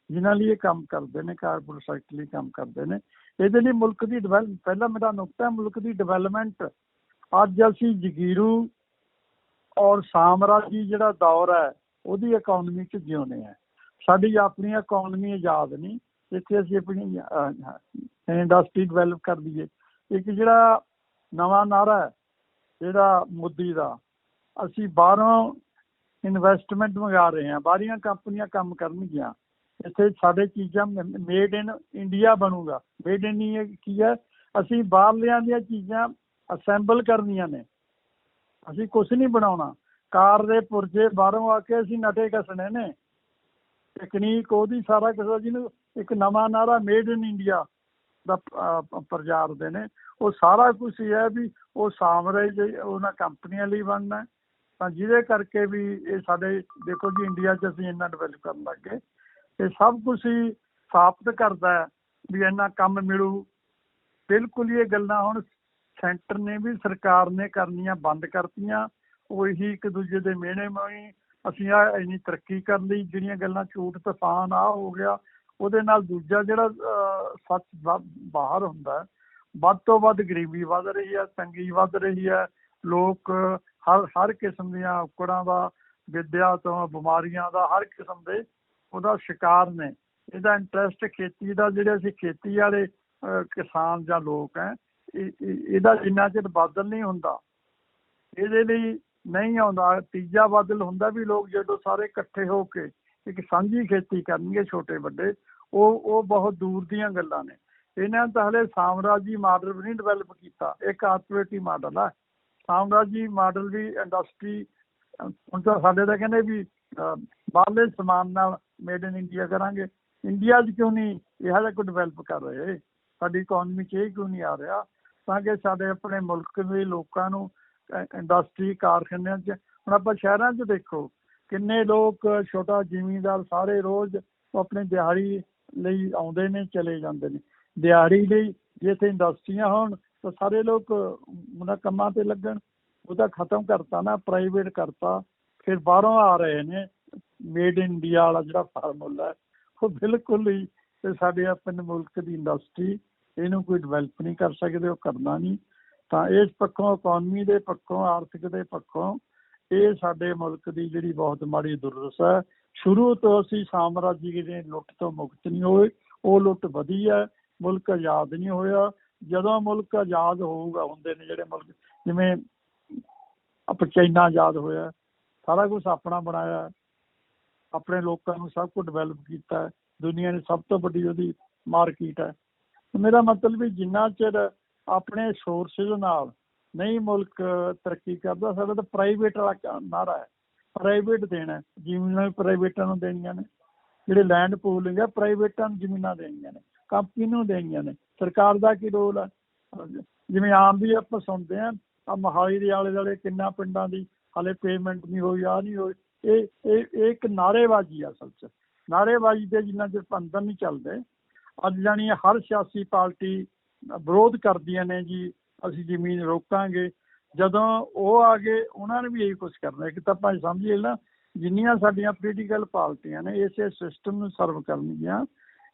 B: ਜਿਨ੍ਹਾਂ ਲਈ ਇਹ ਕੰਮ ਕਰਦੇ ਨੇ ਕਾਰਪੋਰੇਟ ਸੈਕਟਰ ਲਈ ਕੰਮ ਕਰਦੇ ਨੇ, ਇਹਦੇ ਲਈ ਮੁਲਕ ਦੀ ਡਿਵੈਲਪ ਪਹਿਲਾ ਮੇਰਾ ਨੁਕਤਾ ਮੁਲਕ ਦੀ ਡਿਵੈਲਪਮੈਂਟ ਅੱਜ ਅਸੀਂ ਜਗੀਰੂ ਔਰ ਸਾਮਰਾਜੀ ਜਿਹੜਾ ਦੌਰ ਹੈ, ਉਹਦੀ ਇਕਨੋਮੀ 'ਚ ਜਿਉਂਦੇ ਆ। ਸਾਡੀ ਆਪਣੀ ਇਕਨੋਮੀ ਆਜ਼ਾਦ ਨਹੀਂ ਇੱਥੇ ਅਸੀਂ ਆਪਣੀ ਇੰਡਸਟਰੀ ਡਿਵੈਲਪ ਕਰ ਦਈਏ। ਇੱਕ ਜਿਹੜਾ ਨਵਾਂ ਨਾਰਾ ਹੈ, ਜਿਹੜਾ ਮੋਦੀ ਦਾ, ਅਸੀਂ ਬਾਹਰੋਂ ਇਨਵੈਸਟਮੈਂਟ ਮੰਗਾ ਰਹੇ ਹਾਂ। ਬਾਹਰੀਆਂ ਕੰਪਨੀਆਂ ਕੰਮ ਕਰਨਗੀਆਂ। ਇੱਥੇ ਸਾਡੇ ਚੀਜ਼ਾਂ ਮੇਡ ਇਨ ਇੰਡੀਆ ਬਣੂਗਾ। ਮੇਡ ਇਨ ਕੀ ਹੈ? ਅਸੀਂ ਬਾਹਰਲਿਆਂ ਦੀਆਂ ਚੀਜ਼ਾਂ ਅਸੈਂਬਲ ਕਰਨੀਆਂ ਨੇ। ਅਸੀਂ ਕੁਝ ਨਹੀਂ ਬਣਾਉਣਾ। ਕਾਰ ਦੇ ਪੁਰਜੇ ਬਾਹਰੋਂ ਆ ਕੇ ਅਸੀਂ ਨਟੇ ਕੱਸਣੇ ਨੇ। ਤਕਨੀਕ ਉਹਦੀ ਸਾਰਾ ਕੁਝ ਜਿਹਨੂੰ ਇੱਕ ਨਵਾਂ ਨਾਰਾ ਮੇਡ ਇਨ ਇੰਡੀਆ ਦਾ ਅਹ, ਪ੍ਰਚਾਰਦੇ ਨੇ। ਉਹ ਸਾਰਾ ਕੁਝ ਇਹ ਹੈ ਵੀ ਉਹ ਸਾਮਰਾਜ ਉਹਨਾਂ ਕੰਪਨੀਆਂ ਲਈ ਬਣਨਾ ਤਾਂ ਜਿਹਦੇ ਕਰਕੇ ਵੀ ਇਹ ਸਾਡੇ ਦੇਖੋ ਜੀ ਇੰਡੀਆ 'ਚ ਅਸੀਂ ਇੰਨਾ ਡਿਵੈਲਪ ਕਰਨ ਲੱਗ ਗਏ। ਇਹ ਸਭ ਕੁਝ ਹੀ ਸਾਬਤ ਕਰਦਾ ਵੀ ਇੰਨਾ ਕੰਮ ਮਿਲੂ। ਬਿਲਕੁਲ ਹੀ ਇਹ ਗੱਲਾਂ ਹੁਣ ਸੈਂਟਰ ਨੇ ਵੀ ਸਰਕਾਰ ਨੇ ਕਰਨੀਆਂ ਬੰਦ ਕਰਤੀਆਂ। ਉਹੀ ਇੱਕ ਦੂਜੇ ਦੇ ਮਿਹਣੇ ਮੋਈ ਅਸੀਂ ਆ ਇੰਨੀ ਤਰੱਕੀ ਕਰ ਲਈ ਜਿਹੜੀਆਂ ਗੱਲਾਂ ਝੂਠ ਤੂਫਾਨ ਆ ਹੋ ਗਿਆ, ਉਹਦੇ ਨਾਲ ਦੂਜਾ ਜਿਹੜਾ ਸੱਚ ਬਾਹਰ ਹੁੰਦਾ ਵੱਧ ਤੋਂ ਵੱਧ ਗਰੀਬੀ ਵੱਧ ਰਹੀ ਹੈ, ਤੰਗੀ ਵੱਧ ਰਹੀ ਹੈ, ਲੋਕ ਹਰ ਹਰ ਕਿਸਮ ਦੀਆਂ ਔਕੜਾਂ ਦਾ, ਵਿਦਿਆ ਤੋਂ ਬਿਮਾਰੀਆਂ ਦਾ ਹਰ ਕਿਸਮ ਦੇ ਉਹਦਾ ਸ਼ਿਕਾਰ ਨੇ। ਇਹਦਾ ਇੰਟਰਸਟ ਖੇਤੀ ਦਾ ਜਿਹੜੇ ਅਸੀਂ ਖੇਤੀ ਵਾਲੇ ਕਿਸਾਨ ਜਾਂ ਲੋਕ ਹੈ ਇਹਦਾ ਜਿੰਨਾ ਚਿਰ ਬਦਲ ਨਹੀਂ ਹੁੰਦਾ, ਇਹਦੇ ਲਈ ਨਹੀਂ ਆਉਂਦਾ। ਤੀਜਾ ਬਾਦਲ ਹੁੰਦਾ ਵੀ ਲੋਕ ਜਦੋਂ ਸਾਰੇ ਇਕੱਠੇ ਹੋ ਕੇ ਇੱਕ ਸਾਂਝੀ ਖੇਤੀ ਕਰਨਗੇ ਛੋਟੇ ਵੱਡੇ, ਉਹ ਉਹ ਬਹੁਤ ਦੂਰ ਦੀਆਂ ਗੱਲਾਂ ਨੇ। ਇਹਨਾਂ ਤਾਂ ਹਲੇ ਸਾਮਰਾਜੀ ਮਾਡਲ ਵੀ ਨਹੀਂ ਡਿਵੈਲਪ ਕੀਤਾ। ਇਹ ਕਾਰਪੋਰੇਟਿਵ ਮਾਡਲ ਆ। ਸਾਮਰਾਜੀ ਮਾਡਲ ਵੀ ਇੰਡਸਟਰੀ ਹੁਣ ਤਾਂ ਸਾਡੇ ਤਾਂ ਕਹਿੰਦੇ ਵੀ ਬਾਹਰਲੇ ਸਮਾਨ ਨਾਲ ਮੇਡ ਇਨ ਇੰਡੀਆ ਕਰਾਂਗੇ। ਇੰਡੀਆ 'ਚ ਕਿਉਂ ਨਹੀਂ? ਇਹ ਜਿਹਾ ਕੋਈ ਡਿਵੈਲਪ ਕਰ ਰਹੇ। ਸਾਡੀ ਇਕਨੋਮੀ 'ਚ ਇਹ ਕਿਉਂ ਨਹੀਂ ਆ ਰਿਹਾ? ਤਾਂ ਕਿ ਸਾਡੇ ਆਪਣੇ ਮੁਲਕ ਦੇ ਲੋਕਾਂ ਨੂੰ ਇੰਡਸਟਰੀ ਕਾਰਖਾਨਿਆਂ 'ਚ। ਹੁਣ ਆਪਾਂ ਸ਼ਹਿਰਾਂ 'ਚ ਦੇਖੋ, ਕਿੰਨੇ ਲੋਕ ਛੋਟਾ ਜ਼ਿਮੀਂਦਾਰ ਸਾਰੇ ਰੋਜ਼ ਉਹ ਆਪਣੇ ਦਿਹਾੜੀ ਲਈ ਆਉਂਦੇ ਨੇ, ਚਲੇ ਜਾਂਦੇ ਨੇ। ਦਿਹਾੜੀ ਲਈ ਜੇ ਇੱਥੇ ਇੰਡਸਟਰੀਆਂ ਹੋਣ, ਤਾਂ ਸਾਰੇ ਲੋਕ ਉਹਨਾਂ ਕੰਮਾਂ ਤੇ ਲੱਗਣ। ਉਹ ਤਾਂ ਖਤਮ ਕਰਤਾ ਨਾ ਪ੍ਰਾਈਵੇਟ ਕਰਤਾ। ਫਿਰ ਬਾਹਰੋਂ ਆ ਰਹੇ ਨੇ ਮੇਡ ਇਨ ਇੰਡੀਆ ਵਾਲਾ ਜਿਹੜਾ ਫਾਰਮੂਲਾ ਉਹ ਬਿਲਕੁਲ ਹੀ ਤੇ ਸਾਡੇ ਆਪਣੇ ਮੁਲਕ ਦੀ ਇੰਡਸਟਰੀ ਇਹਨੂੰ ਕੋਈ ਡਿਵੈਲਪ ਨਹੀਂ ਕਰ ਸਕਦੇ, ਉਹ ਕਰਨਾ ਨਹੀਂ। ਤਾਂ ਇਸ ਪੱਖੋਂ, ਇਕਨੋਮੀ ਦੇ ਪੱਖੋਂ, ਆਰਥਿਕ ਦੇ ਪੱਖੋਂ ਇਹ ਸਾਡੇ ਮੁਲਕ ਦੀ ਜਿਹੜੀ ਬਹੁਤ ਮਾੜੀ ਦੁਰਦਸ਼ਾ ਹੈ। ਸ਼ੁਰੂ ਤੋਂ ਅਸੀਂ ਸਾਮਰਾਜੀ ਦੇ ਲੁੱਟ ਤੋਂ ਮੁਕਤ ਨਹੀਂ ਹੋਏ, ਉਹ ਲੁੱਟ ਵਧੀ ਹੈ। ਮੁਲਕ ਆਜ਼ਾਦ ਨਹੀਂ ਹੋਇਆ। ਜਦੋਂ ਮੁਲਕ ਆਜ਼ਾਦ ਹੋਊਗਾ, ਹੁੰਦੇ ਨੇ ਜਿਹੜੇ ਮੁਲਕ ਜਿਵੇਂ ਆਪਾਂ ਚਾਈਨਾ ਆਜ਼ਾਦ ਹੋਇਆ, ਸਾਰਾ ਕੁਝ ਆਪਣਾ ਬਣਾਇਆ। ਆਪਣੇ ਲੋਕਾਂ ਨੂੰ ਸਭ ਕੁਝ ਡਿਵੈਲਪ ਕੀਤਾ। ਹੈ। ਦੁਨੀਆ ਦੀ ਸਭ ਤੋਂ ਵੱਡੀ ਉਹਦੀ ਮਾਰਕੀਟ ਹੈ। ਮੇਰਾ ਮਤਲਬ ਵੀ ਜਿੰਨਾ ਚਿਰ ਆਪਣੇ ਸੋਰਸਿਸ ਨਾਲ ਨਹੀਂ ਮੁਲਕ ਤਰੱਕੀ ਕਰਦਾ, ਸਾਡਾ ਤਾਂ ਪ੍ਰਾਈਵੇਟ ਵਾਲਾ ਕ- ਨਾਰਾ ਹੈ। ਪ੍ਰਾਈਵੇਟ ਦੇਣਾ ਜ਼ਮੀਨਾਂ ਪ੍ਰਾਈਵੇਟਾਂ ਨੂੰ ਦੇਣੀਆਂ ਨੇ। ਜਿਹੜੇ ਲੈਂਡ ਪੂਲਿੰਗ ਹੈ ਪ੍ਰਾਈਵੇਟਾਂ ਨੂੰ ਜ਼ਮੀਨਾਂ ਦੇਣੀਆਂ ਨੇ। ਕੰਪਨੀ ਨੂੰ ਦੇਣੀਆਂ ਨੇ। ਸਰਕਾਰ ਦਾ ਕੀ ਰੋਲ ਹੈ? ਜਿਵੇਂ ਆਮ ਵੀ ਆਪਾਂ ਸੁਣਦੇ ਹਾਂ ਆ ਮਹਾਲੀ ਦੇ ਆਲੇ ਦੁਆਲੇ ਕਿੰਨਾ ਪਿੰਡਾਂ ਦੀ ਹਾਲੇ ਪੇਮੈਂਟ ਨਹੀਂ ਹੋਈ ਆ ਨਹੀਂ ਹੋਈ। ਇਹ ਇਹ ਇਹ ਇੱਕ ਨਾਅਰੇਬਾਜ਼ੀ ਆ ਅਸਲ 'ਚ। ਨਾਅਰੇਬਾਜ਼ੀ ਦੇ ਜਿੰਨਾ ਚਿਰ ਅੰਦਰ ਨਹੀਂ ਚੱਲਦੇ, ਅੱਜ ਜਾਣੀ ਹਰ ਸਿਆਸੀ ਪਾਰਟੀ ਵਿਰੋਧ ਕਰਦੀਆਂ ਨੇ ਜੀ, ਅਸੀਂ ਜ਼ਮੀਨ ਰੋਕਾਂਗੇ। ਜਦੋਂ ਉਹ ਆ ਗਏ, ਉਹਨਾਂ ਨੇ ਵੀ ਇਹੀ ਕੁਝ ਕਰਨਾ। ਇੱਕ ਤਾਂ ਆਪਾਂ ਸਮਝੀਏ ਨਾ, ਜਿੰਨੀਆਂ ਸਾਡੀਆਂ ਪੋਲੀਟੀਕਲ ਪਾਰਟੀਆਂ ਨੇ, ਇਸੇ ਸਿਸਟਮ ਨੂੰ ਸਰਵ ਕਰਨਗੀਆਂ,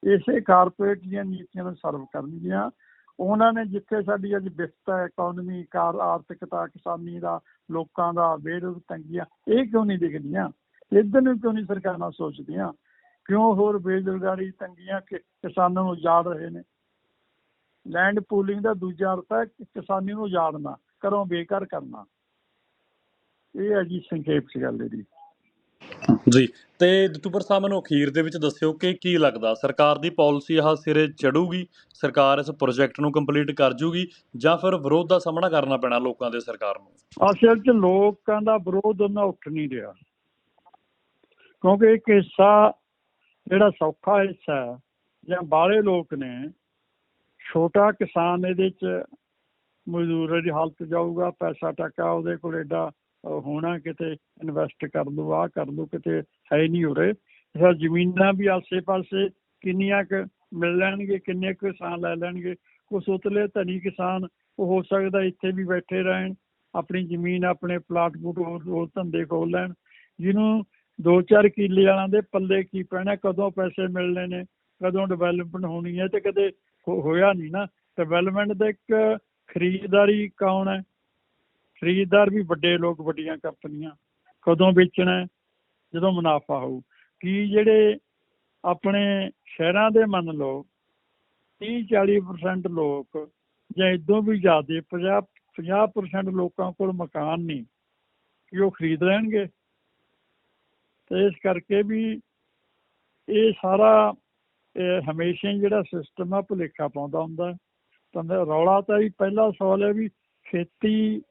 B: ਇਸੇ ਕਾਰਪੋਰੇਟ ਦੀਆਂ ਨੀਤੀਆਂ ਨੂੰ ਸਰਵ ਕਰਨਗੀਆਂ। ਉਹਨਾਂ ਨੇ ਜਿੱਥੇ ਸਾਡੀ ਅੱਜ ਵਿਸ਼ਤਾ ਇਕਨੋਮੀ ਕਾਰ, ਆਰਥਿਕਤਾ, ਕਿਸਾਨੀ ਦਾ, ਲੋਕਾਂ ਦਾ ਬੇਰੁਜ਼ ਤੰਗੀਆਂ, ਇਹ ਕਿਉਂ ਨਹੀਂ ਦਿਖਦੀਆਂ? ਇੱਧਰ ਨੂੰ ਕਿਉਂ ਨਹੀਂ ਸਰਕਾਰਾਂ ਸੋਚਦੀਆਂ? ਕਿਉਂ ਹੋਰ ਬੇਰੁਜ਼ਗਾਰੀ, ਤੰਗੀਆਂ ਕਿ ਕਿਸਾਨਾਂ ਨੂੰ ਉਜਾੜ ਰਹੇ ਨੇ? ਲੈਂਡ ਪੂਲਿੰਗ ਦਾ ਦੂਜਾ ਅਰਥ ਹੈ ਕਿਸਾਨੀ ਨੂੰ ਉਜਾੜਨਾ ਘਰੋਂ ਬੇਘਰ ਕਰਨਾ। ਇਹ ਹੈ ਜੀ ਸੰਖੇਪ ਚ ਗੱਲ ਇਹਦੀ।
A: ਜੀ ਤੇ ਦਤੂਪਰ ਸਾਹਿਬ ਮੈਨੂੰ ਅਖੀਰ ਦੇ ਵਿੱਚ ਦੱਸਿਓ ਕਿ ਕੀ ਲੱਗਦਾ ਸਰਕਾਰ ਦੀ ਪਾਲਿਸੀ ਆਹ ਸਿਰੇ ਚੜੂਗੀ ਸਰਕਾਰ ਇਸ ਪ੍ਰੋਜੈਕਟ ਨੂੰ ਕੰਪਲੀਟ ਕਰ ਜੂਗੀ ਜਾਂ ਫਿਰ ਵਿਰੋਧ ਦਾ ਸਾਹਮਣਾ ਕਰਨਾ ਪੈਣਾ ਲੋਕਾਂ ਦੇ ਸਰਕਾਰ ਨੂੰ?
B: ਅਸਲ ਚ ਲੋਕਾਂ ਦਾ ਵਿਰੋਧ ਉਹਨਾਂ ਉੱਠ ਨਹੀਂ ਰਿਹਾ। ਕਿਉਂਕਿ ਇੱਕ ਹਿੱਸਾ ਜਿਹੜਾ ਸੌਖਾ ਹਿੱਸਾ ਹੈ ਜਾਂ ਬਾਹਲੇ ਲੋਕ ਨੇ ਛੋਟਾ ਕਿਸਾਨ ਇਹਦੇ ਚ ਮਜ਼ਦੂਰ ਦੀ ਹਾਲਤ ਜਾਊਗਾ, ਪੈਸਾ ਟਕਾ ਉਹਦੇ ਕੋਲ ਏਡਾ ਹੋਣਾ ਕਿਤੇ ਇਨਵੈਸਟ ਕਰ ਲੂ ਆ ਕਰ ਲੂ ਕਿਤੇ ਹੈ ਨਹੀਂ ਉਰੇ। ਇਸ ਜ਼ਮੀਨਾਂ ਵੀ ਆਸੇ-ਪਾਸੇ ਕਿੰਨੀਆਂ ਕੁ ਮਿਲ ਲੈਣਗੇ, ਕਿੰਨੇ ਕੁ ਕਿਸਾਨ ਲੈ ਲੈਣਗੇ। ਕੁਛ ਉਤਲੇ ਧਨੀ ਕਿਸਾਨ, ਉਹ ਹੋ ਸਕਦਾ ਇੱਥੇ ਵੀ ਬੈਠੇ ਰਹਿਣ, ਆਪਣੀ ਜ਼ਮੀਨ, ਆਪਣੇ ਪਲਾਟ ਪੂਟ ਹੋਰ ਹੋਰ ਧੰਦੇ ਖੋਲ ਲੈਣ। ਜਿਹਨੂੰ ਦੋ ਚਾਰ ਕਿੱਲੇ ਵਾਲਾਂ ਦੇ ਪੱਲੇ ਕੀ ਪੈਣਾ, ਕਦੋਂ ਪੈਸੇ ਮਿਲਣੇ ਨੇ, ਕਦੋਂ ਡਿਵੈਲਪਮੈਂਟ ਹੋਣੀ ਹੈ ਤੇ ਕਦੇ ਹੋਇਆ ਨਹੀਂ ਨਾ। ਡਿਵੈਲਪਮੈਂਟ ਦਾ ਇੱਕ ਖਰੀਦਦਾਰੀ ਕੌਣ ਹੈ? ਖਰੀਦਦਾਰ ਵੀ ਵੱਡੇ ਲੋਕ, ਵੱਡੀਆਂ ਕੰਪਨੀਆਂ ਕਦੋਂ ਵੇਚਣਾ ਜਦੋਂ ਮੁਨਾਫਾ ਹੋਊ। ਕੀ ਜਿਹੜੇ ਆਪਣੇ ਸ਼ਹਿਰਾਂ ਦੇ ਮੰਨ ਲਓ 30 40% ਲੋਕ ਜਾਂ ਇਦੋਂ ਵੀ ਜ਼ਿਆਦਾ 50 50% ਲੋਕਾਂ ਕੋਲ ਮਕਾਨ ਨਹੀਂ ਕਿ ਉਹ ਖਰੀਦ ਲੈਣਗੇ? ਤੇ ਇਸ ਕਰਕੇ ਵੀ ਇਹ ਸਾਰਾ ਇਹ ਹਮੇਸ਼ਾ ਹੀ ਜਿਹੜਾ ਸਿਸਟਮ ਆ, ਭੁਲੇਖਾ ਪਾਉਂਦਾ ਹੁੰਦਾ ਤਾਂ ਰੌਲਾ ਤਾਂ ਵੀ ਪਹਿਲਾ ਸਵਾਲ ਹੈ ਵੀ ਖੇਤੀ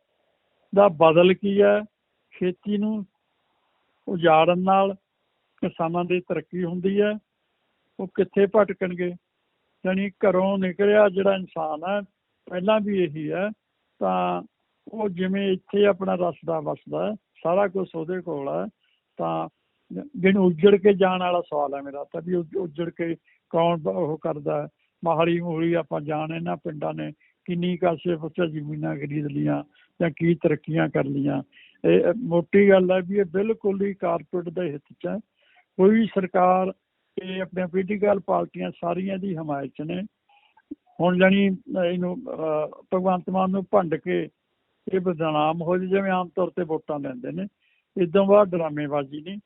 B: ਦਾ ਬਦਲ ਕੀ ਹੈ? ਖੇਤੀ ਨੂੰ ਉਜਾੜਨ ਨਾਲ ਕਿਸਾਨਾਂ ਦੀ ਤਰੱਕੀ ਹੁੰਦੀ ਹੈ। ਉਹ ਕਿੱਥੇ ਭਟਕਣਗੇ? ਯਾਨੀ ਘਰੋਂ ਨਿਕਲਿਆ ਜਿਹੜਾ ਇਨਸਾਨ ਹੈ, ਪਹਿਲਾਂ ਵੀ ਇਹੀ ਹੈ। ਤਾਂ ਉਹ ਜਿਵੇਂ ਇੱਥੇ ਆਪਣਾ ਰਸਦਾ ਵਸਦਾ ਸਾਰਾ ਕੁਝ ਉਹਦੇ ਕੋਲ ਹੈ। ਤਾਂ ਜਿਹਨੂੰ ਉੱਜੜ ਕੇ ਜਾਣ ਵਾਲਾ ਸਵਾਲ ਹੈ ਮੇਰਾ ਤਾਂ ਵੀ ਉੱਜੜ ਕੇ ਕੌਣ ਉਹ ਕਰਦਾ ਹੈ। ਮਹਾਲੀ ਮੂਹਲੀ ਆਪਾਂ ਜਾਣ ਇਹਨਾਂ ਪਿੰਡਾਂ ਨੇ ਕਿੰਨੀ ਕਾਸੇ ਪੁੱਛਿਆ ਜ਼ਮੀਨਾਂ ਖਰੀਦ ਲੀਆਂ ਜਾਂ ਕੀ ਤਰੱਕੀਆਂ ਕਰ ਲੀਆਂ ਇਹ ਮੋਟੀ ਗੱਲ ਹੈ ਵੀ ਇਹ ਬਿਲਕੁਲ ਹੀ ਕਾਰਪੋਰੇਟ ਦੇ ਹਿੱਤ 'ਚ ਹੈ। ਕੋਈ ਵੀ ਸਰਕਾਰ ਇਹ ਆਪਣੇ ਪੋਲੀਟੀਕਲ ਪਾਰਟੀਆਂ ਸਾਰੀਆਂ ਦੀ ਹਮਾਇਤ 'ਚ ਨੇ। ਹੁਣ ਜਾਨੀ ਇਹਨੂੰ ਭਗਵੰਤ ਮਾਨ ਨੂੰ ਭੰਡ ਕੇ ਇਹ ਬਦਨਾਮ ਹੋ ਜਾਏ, ਜਿਵੇਂ ਆਮ ਤੌਰ ਤੇ ਵੋਟਾਂ ਲੈਂਦੇ ਨੇ। ਇਦੋਂ ਬਾਅਦ ਡਰਾਮੇਬਾਜ਼ੀ ਨਹੀਂ।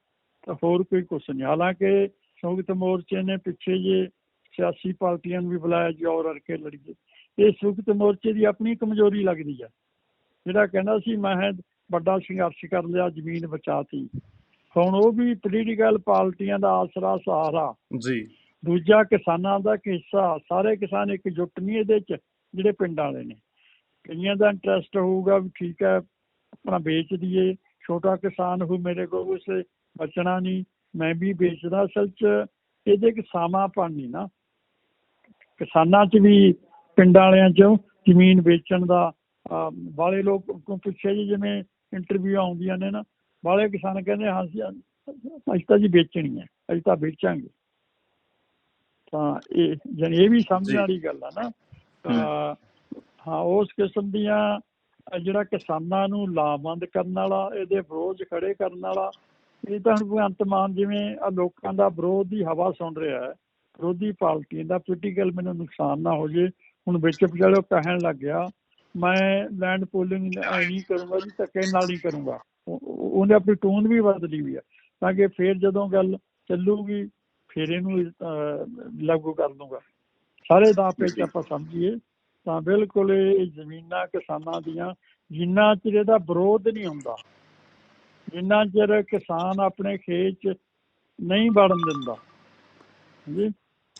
B: ਤਾਂ ਹੋਰ ਕੋਈ ਕੁਛ ਨਹੀਂ। ਹਾਲਾਂਕਿ ਸੰਯੁਕਤ ਮੋਰਚੇ ਨੇ ਪਿੱਛੇ ਜੇ ਸਿਆਸੀ ਪਾਰਟੀਆਂ ਨੂੰ ਵੀ ਬੁਲਾਇਆ ਜੀ ਔਰ ਅੜ ਕੇ ਲੜੀਏ। ਇਹ ਸੰਯੁਕਤ ਮੋਰਚੇ ਦੀ ਆਪਣੀ ਕਮਜ਼ੋਰੀ ਲੱਗਦੀ ਆ। ਜਿਹੜਾ ਕਹਿੰਦਾ ਸੀ ਮੈਂ ਵੱਡਾ ਸੰਘਰਸ਼ ਕਰ ਲਿਆ ਜ਼ਮੀਨ ਬਚਾਤੀ। ਹੁਣ ਉਹ ਵੀ ਪੋਲੀਟੀਕਲ ਪਾਰਟੀਆਂ ਦਾ ਆਸਰਾ ਸਹਾਰਾ।
A: ਜੀ।
B: ਦੂਜਾ ਕਿਸਾਨਾਂ ਦਾ ਇੱਕ ਹਿੱਸਾ। ਸਾਰੇ ਕਿਸਾਨ ਇਕਜੁੱਟ ਨਹੀਂ ਇਹਦੇ ਚ ਜਿਹੜੇ ਪਿੰਡ ਵਾਲੇ ਨੇ। ਕਈਆਂ ਦਾ ਇੰਟਰਸਟ ਹੋਊਗਾ ਵੀ ਠੀਕ ਹੈ ਆਪਣਾ ਵੇਚ ਦਈਏ। ਛੋਟਾ ਕਿਸਾਨ ਹੋ ਮੇਰੇ ਕੋਲ ਉਸੇ ਬਚਣਾ ਨਹੀਂ ਮੈਂ ਵੀ ਵੇਚਦਾ ਅਸਲ ਚ ਇਹਦੇ ਇੱਕ ਸਾਮਾਪਣ ਨਹੀਂ ਨਾ। ਕਿਸਾਨਾਂ ਚ ਵੀ ਪਿੰਡਾਂ ਵਾਲਿਆਂ ਚੋਂ ਜ਼ਮੀਨ ਵੇਚਣ ਦਾ ਵਾਲੇ ਲੋਕ ਕੋ ਪੁੱਛਿਆ ਜੀ ਜਿਵੇਂ ਇੰਟਰਵਿਊ ਆਉਂਦੀਆਂ ਨੇ ਨਾ ਵਾਲੇ ਕਿਸਾਨ ਕਹਿੰਦੇ ਹਾਂ ਅਸੀਂ ਅਸੀਂ ਤਾਂ ਜੀ ਵੇਚਣੀ ਹੈ ਅਸੀਂ ਤਾਂ ਵੇਚਾਂਗੇ। ਤਾਂ ਇਹ ਜਾਣੀ ਇਹ ਵੀ
A: ਜੀ।
B: ਸਮਝਣ ਵਾਲੀ ਗੱਲ ਆ ਨਾ। ਹਾਂ ਉਸ ਕਿਸਮ ਦੀਆਂ ਜਿਹੜਾ ਕਿਸਾਨਾਂ ਨੂੰ ਲਾਭਵੰਦ ਕਰਨ ਵਾਲਾ ਇਹਦੇ ਵਿਰੋਧ ਖੜੇ ਕਰਨ ਵਾਲਾ ਇਹ ਤਾਂ ਭਗਵੰਤ ਮਾਨ ਜਿਵੇਂ ਲੋਕਾਂ ਦਾ ਵਿਰੋਧ ਦੀ ਹਵਾ ਸੁਣ ਰਿਹਾ ਹੈ ਵਿਰੋਧੀ ਪਾਰਟੀ ਦਾ ਪੋਲੀਟੀਕਲ ਮੈਨੂੰ ਨੁਕਸਾਨ ਨਾ ਹੋ ਜੇ ਹੁਣ ਵਿੱਚ ਵਿਚਾਲੇ ਕਹਿਣ ਲੱਗ ਗਿਆ ਮੈਂ ਲੈਂਡ ਪੋਲਿੰਗ ਨਹੀਂ ਕਰੂੰਗਾ ਜੀ ਧੱਕੇ ਨਾਲ ਨਹੀਂ ਕਰੂੰਗਾ। ਉਹ- ਉਹ- ਉਹਨੇ ਆਪਣੀ ਟੋਨ ਵੀ ਬਦਲੀ ਹੋਈ ਹੈ ਤਾਂ ਕਿ ਫਿਰ ਜਦੋਂ ਗੱਲ ਚੱਲੂਗੀ ਫਿਰ ਇਹਨੂੰ ਲਾਗੂ ਕਰ ਦੂੰਗਾ ਸਾਰੇ ਦਾ ਪੇਚ ਆਪਾਂ ਸਮਝੀਏ ਤਾਂ ਬਿਲਕੁਲ ਇਹ ਜ਼ਮੀਨਾਂ ਕਿਸਾਨਾਂ ਦੀਆਂ ਜਿੰਨਾ ਚਿਰ ਇਹਦਾ ਵਿਰੋਧ ਨਹੀਂ ਹੁੰਦਾ ਜਿੰਨਾ ਚਿਰ ਕਿਸਾਨ ਆਪਣੇ ਖੇਤ 'ਚ ਨਹੀਂ ਵੜਨ ਦਿੰਦਾ ਜੀ।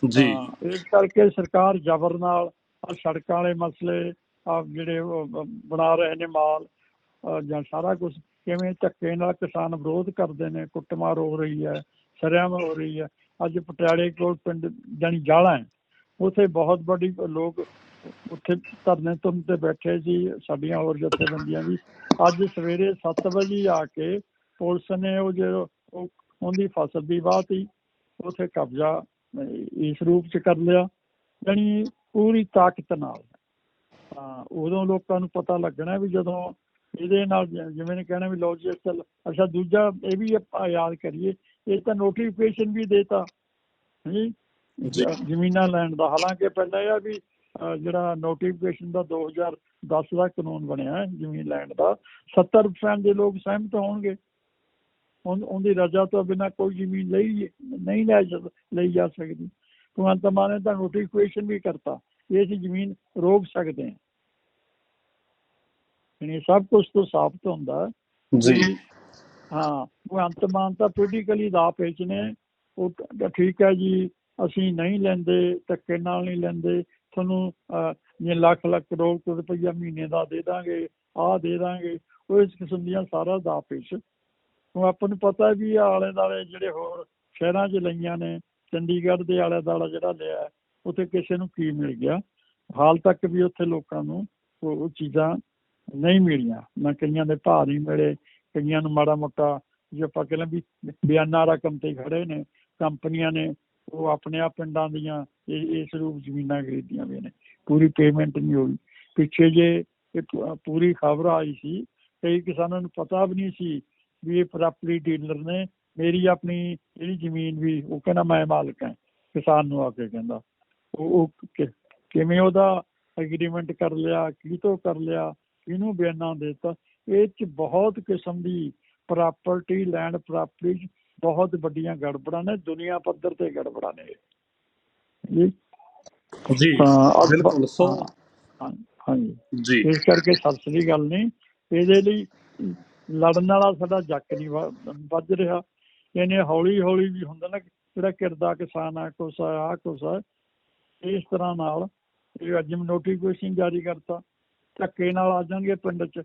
A: ਜੀ
B: ਇਸ ਕਰਕੇ ਸਰਕਾਰ ਜ਼ਬਰ ਨਾਲ ਸੜਕਾਂ ਵਾਲੇ ਮਸਲੇ ਆ ਜਿਹੜੇ ਬਣਾ ਰਹੇ ਨੇ ਮਾਲ ਜਾਂ ਸਾਰਾ ਕੁਝ ਕਿਵੇਂ ਧੱਕੇ ਨਾਲ ਕਿਸਾਨ ਵਿਰੋਧ ਕਰਦੇ ਨੇ ਕੁੱਟਮਾਰ ਹੋ ਰਹੀ ਹੈ ਸ਼ਰੇਆਮ ਹੋ ਰਹੀ ਹੈ। ਅੱਜ ਪਟਿਆਲੇ ਕੋਲ ਪਿੰਡ ਜਾਨੀ ਜਾਲਾ ਹੈ ਉੱਥੇ ਬਹੁਤ ਵੱਡੀ ਲੋਕ ਉੱਥੇ ਧਰਨੇ ਤੁਮ ਤੇ ਬੈਠੇ ਸੀ ਸਾਡੀਆਂ ਹੋਰ ਜਥੇਬੰਦੀਆਂ ਵੀ। ਅੱਜ ਸਵੇਰੇ 7 ਵਜੇ ਆ ਕੇ ਪੁਲਿਸ ਨੇ ਉਹ ਜੋ ਉਹ ਉਹਦੀ ਫਸਲ ਦੀ ਬਾਤ ਹੀ ਉੱਥੇ ਕਬਜ਼ਾ ਇਸ ਰੂਪ ਚ ਕਰ ਲਿਆ ਜਾਣੀ ਪੂਰੀ ਤਾਕਤ ਨਾਲ। ਤਾਂ ਉਦੋਂ ਲੋਕਾਂ ਨੂੰ ਪਤਾ ਲੱਗਣਾ ਵੀ ਜਦੋਂ ਇਹਦੇ ਨਾਲ ਜਿਵੇਂ ਨੇ ਕਹਿਣਾ ਵੀ ਲੋ ਜੀ ਚੱਲ ਅੱਛਾ ਦੂਜਾ ਇਹ ਵੀ ਆਪਾਂ ਯਾਦ ਕਰੀਏ ਇਹ ਤਾਂ ਨੋਟੀਫਿਕੇਸ਼ਨ ਵੀ ਦੇਤਾ। ਜੀ। ਜ਼ਮੀਨਾਂ ਲੈਣ ਦਾ। ਹਾਲਾਂਕਿ ਪਹਿਲਾਂ ਇਹ ਆ ਵੀ ਜਿਹੜਾ ਨੋਟੀਫਿਕੇਸ਼ਨ ਦਾ 2010 ਦਾ ਕਾਨੂੰਨ ਬਣਿਆ ਹੈ ਜ਼ਮੀਨ ਲੈਣ ਦਾ 70% ਦੇ ਲੋਕ ਸਹਿਮਤ ਹੋਣਗੇ। ਉਹਦੀ ਰਜ਼ਾ ਤੋਂ ਬਿਨਾ ਕੋਈ ਜ਼ਮੀਨ ਲਈ ਨਹੀਂ ਲਈ ਜਾ ਸਕਦੀ। ਭਗਵੰਤ ਮਾਨ ਨੇ ਤਾਂ ਨੋਟੀਫਿਕੇਸ਼ਨ ਵੀ ਕਰਤਾ ਇਹ ਅਸੀਂ ਜ਼ਮੀਨ ਰੋਕ ਸਕਦੇ ਹਾਂ। ਯਾਨੀ ਸਭ ਕੁਝ ਤੋਂ ਸਾਬਤ ਹੁੰਦਾ
A: ਜੀ।
B: ਹਾਂ ਭਗਵੰਤ ਮਾਨ ਤਾਂ ਪੋਲੀਟੀਕਲੀ ਦਾ ਪੇਚ ਨੇ ਉਹ ਠੀਕ ਹੈ ਜੀ ਅਸੀਂ ਨਹੀਂ ਲੈਂਦੇ ਧੱਕੇ ਨਾਲ ਨਹੀਂ ਲੈਂਦੇ। ਤੁਹਾਨੂੰ ਜੇ ਲੱਖ ਲੱਖ ਕਰੋੜ ਕਰੋੜ ਰੁਪਈਆ ਮਹੀਨੇ ਦਾ ਦੇ ਦਾਂਗੇ, ਆਹ ਦੇ ਦਾਂਗੇ, ਉਹ ਇਸ ਕਿਸਮ ਦੀਆਂ ਸਾਰਾ ਦਾ ਪੇਚ ਹੁਣ ਆਪਾਂ ਨੂੰ ਪਤਾ ਵੀ ਇਹ ਆਲੇ ਦਾਲੇ ਜਿਹੜੇ ਹੋਰ ਸ਼ਹਿਰਾਂ 'ਚ ਲਈਆਂ ਨੇ, ਚੰਡੀਗੜ੍ਹ ਦੇ ਆਲੇ ਦਾਲਾ ਜਿਹੜਾ ਲਿਆ, ਉੱਥੇ ਕਿਸੇ ਨੂੰ ਕੀ ਮਿਲ ਗਿਆ? ਹਾਲ ਤੱਕ ਵੀ ਉੱਥੇ ਲੋਕਾਂ ਨੂੰ ਉਹ ਚੀਜ਼ਾਂ ਨਹੀਂ ਮਿਲੀਆਂ। ਨਾ ਕਈਆਂ ਦੇ ਭਾਅ ਨਹੀਂ ਮਿਲੇ, ਕਈਆਂ ਨੂੰ ਮਾੜਾ ਮੋਟਾ, ਜੇ ਆਪਾਂ ਕਹਿੰਦੇ ਵੀ ਬਿਆਨਾ ਰਕਮ ਤੇ ਖੜੇ ਨੇ, ਕੰਪਨੀਆਂ ਨੇ ਉਹ ਆਪਣੇ ਆਪ ਪਿੰਡਾਂ ਦੀਆਂ ਇਸ ਰੂਪ ਜ਼ਮੀਨਾਂ ਖਰੀਦੀਆਂ ਵੀ ਨੇ। ਪੂਰੀ ਪੇਮੈਂਟ ਨਹੀਂ ਹੋਈ। ਪਿੱਛੇ ਜੇ ਇਹ ਪੂਰੀ ਖਬਰ ਆਈ ਸੀ, ਕਈ ਕਿਸਾਨਾਂ ਨੂੰ ਪਤਾ ਵੀ ਨਹੀਂ ਸੀ ਵੀ ਇਹ ਪ੍ਰਾਪਰਟੀ ਡੀਲਰ ਨੇ ਮੇਰੀ ਆਪਣੀ ਜਿਹੜੀ ਜ਼ਮੀਨ ਵੀ, ਉਹ ਕਹਿੰਦਾ ਮੈਂ ਮਾਲਕ ਹਾਂ। ਕਿਸਾਨ ਨੂੰ ਆ ਕੇ ਕਹਿੰਦਾ। ਉਹ ਕਿਵੇਂ ਉਹਦਾ ਐਗਰੀਮੈਂਟ ਕਰ ਲਿਆ, ਕੀ ਤੋਂ ਕਰ ਲਿਆ, ਕਿਹਨੂੰ ਬਿਆਨਾ ਦਿੱਤਾ? ਇਹ ਚ ਬਹੁਤ ਕਿਸਮ ਦੀ ਪ੍ਰਾਪਰਟੀ ਲੈਂਡ ਪ੍ਰਾਪਰਟੀ ਬਹੁਤ ਵੱਡੀਆਂ ਗੜਬੜਾਂ ਨੇ ਦੁਨੀਆ ਪੱਧਰ ਤੇ ਗੜਬੜਾਂ ਨੇ ਜੀ।
A: ਜੀ ਬਿਲਕੁਲ ਸੋ
B: ਹਾਂਜੀ।
A: ਜੀ।
B: ਇਸ ਕਰਕੇ ਸਬਸ ਦੀ ਗੱਲ ਨਹੀਂ ਇਹਦੇ ਲਈ ਲੜਨ ਵਾਲਾ ਸਾਡਾ ਜੱਕ ਨਹੀਂ ਵੱਜ ਰਿਹਾ। ਇਹਨੇ ਹੌਲੀ ਹੌਲੀ ਵੀ ਹੁੰਦਾ ਨਾ ਜਿਹੜਾ ਕਿਰਦਾ ਕਿਸਾਨ ਆ ਕੁਛ ਆ ਆ ਇਸ ਤਰ੍ਹਾਂ ਨਾਲ ਇਹ ਅੱਜ ਨੋਟੀਫਿਕੇਸ਼ਨ ਜਾਰੀ ਕਰਤਾ। ਧੱਕੇ ਨਾਲ ਆ ਜਾਣਗੇ ਪਿੰਡ 'ਚ।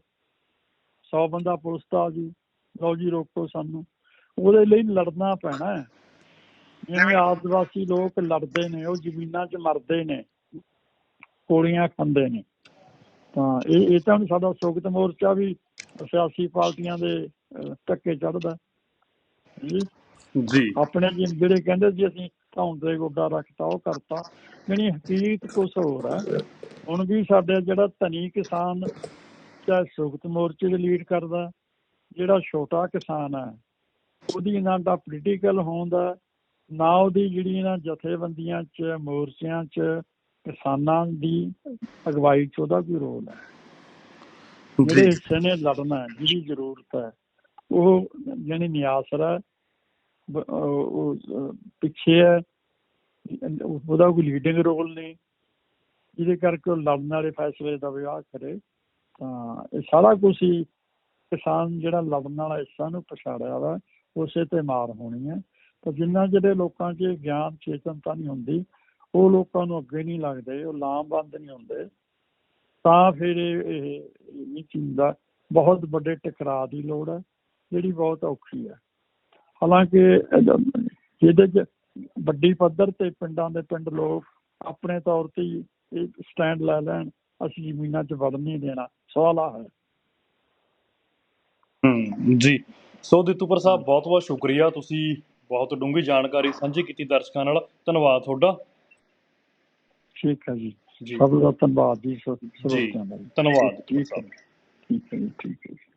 B: 100 ਬੰਦਾ ਪੁਲਿਸ ਦਾ ਆ ਜੀ। ਲਓ ਜੀ ਰੋਕੋ ਸਾਨੂੰ। ਉਹਦੇ ਲਈ ਲੜਨਾ ਪੈਣਾ ਹੈ। ਜਿਵੇਂ ਆਦਿਵਾਸੀ ਲੋਕ ਲੜਦੇ ਨੇ ਉਹ ਜ਼ਮੀਨਾਂ 'ਚ ਮਰਦੇ ਨੇ ਗੋਲੀਆਂ ਖਾਂਦੇ ਨੇ। ਤਾਂ ਇਹ ਇਹ ਤਾਂ ਸਾਡਾ ਸੁਗਤ ਮੋਰਚਾ ਵੀ ਸਿਆਸੀ ਪਾਰਟੀਆਂ ਦੇ ਧੱਕੇ ਚੜਦਾ ਜੀ। ਆਪਣੇ ਜਿਹੜੇ ਕਹਿੰਦੇ ਸੀ ਅਸੀਂ ਧੌਣ ਦੇ ਗੋਡਾ ਰੱਖਤਾ ਉਹ ਕਰਤਾ। ਜਿਹੜੀ ਹਕੀਕਤ ਕੁਛ ਹੋਰ ਹੈ ਹੁਣ ਵੀ ਸਾਡੇ ਜਿਹੜਾ ਧਨੀ ਕਿਸਾਨ ਚਾਹੇ ਸੁਗਤ ਮੋਰਚੇ ਦੇ ਲੀਡ ਕਰਦਾ ਜਿਹੜਾ ਛੋਟਾ ਕਿਸਾਨ ਹੈ ਉਹਦੀ ਨਾ ਦਾ ਪੋਲੀਟੀਕਲ ਹੋਣ ਦਾ ਨਾ ਉਹਦੀ ਜਿਹੜੀ ਨਾ ਜਥੇਬੰਦੀਆਂ 'ਚ ਮੋਰਚਿਆਂ 'ਚ ਕਿਸਾਨਾਂ ਦੀ ਅਗਵਾਈ 'ਚ ਉਹਦਾ ਕੋਈ ਰੋਲ ਹੈ ਜਿਹੜੇ ਹਿੱਸੇ ਨੇ ਲੜਨਾ ਜਿਹਦੀ ਜ਼ਰੂਰਤ ਹੈ ਉਹ ਜਾਨੀ ਨਿਆਸਰਾ ਹੈ, ਉਹ ਪਿੱਛੇ ਹੈ ਉਹਦਾ ਕੋਈ ਲੀਡਿੰਗ ਰੋਲ ਨਹੀਂ। ਜਿਹਦੇ ਕਰਕੇ ਉਹ ਲੜਨ ਵਾਲੇ ਫੈਸਲੇ ਦਾ ਵਿਆਹ ਕਰੇ ਤਾਂ ਇਹ ਸਾਰਾ ਕੁਝ ਹੀ ਕਿਸਾਨ ਜਿਹੜਾ ਲੜਨ ਵਾਲਾ ਹਿੱਸਾ ਨੂੰ ਪਛਾੜਿਆ ਵਾ। ਉਸੇ ਤੇ ਮਾਰ ਹੋਣੀ ਹੈ। ਤਾਂ ਜਿੰਨਾ ਜਿਹੜੇ ਲੋਕਾਂ 'ਚ ਗਿਆਨ, ਚੇਤਨਤਾ ਨਹੀਂ ਹੁੰਦੀ, ਉਹ ਲੋਕਾਂ ਨੂੰ ਅੱਗੇ ਨਹੀਂ ਲੱਗਦੇ, ਉਹ ਲਾਮਬੰਦ ਨਹੀਂ ਹੁੰਦੇ। ਤਾਂ ਫਿਰ ਇਹ ਇਹ ਇਹ ਬਹੁਤ ਵੱਡੇ ਟਕਰਾਅ ਦੀ ਲੋੜ ਹੈ, ਜਿਹੜੀ ਬਹੁਤ ਔਖੀ ਹੈ। ਹਾਲਾਂਕਿ ਜਿਹਦੇ ਚ ਵੱਡੀ ਪੱਧਰ ਤੇ ਪਿੰਡਾਂ ਦੇ ਪਿੰਡ ਲੋਕ ਆਪਣੇ ਤੌਰ ਤੇ ਇਹ ਸਟੈਂਡ ਲੈ ਲੈਣ, ਅਸੀਂ ਜ਼ਮੀਨਾਂ 'ਚ ਵੜਨ ਨਹੀਂ ਦੇਣਾ, ਸਵਾਲ ਆ ਹੈ।
A: ਹੂੰ, ਜੀ। ਸੋ ਦਿੱਤੂਪੁਰ ਸਾਹਿਬ ਬਹੁਤ ਬਹੁਤ ਸ਼ੁਕਰੀਆ। ਤੁਸੀਂ ਬਹੁਤ ਡੂੰਘੀ ਜਾਣਕਾਰੀ ਸਾਂਝੀ ਕੀਤੀ ਦਰਸ਼ਕਾਂ ਨਾਲ। ਧੰਨਵਾਦ ਤੁਹਾਡਾ।
B: ਠੀਕ ਹੈ ਜੀ। ਸਭ ਦਾ ਧੰਨਵਾਦ ਜੀ ਜੀ।
A: ਧੰਨਵਾਦ।
B: ਠੀਕ ਹੈ ਠੀਕ ਹੈ ਜੀ ਠੀਕ ਹੈ ਜੀ।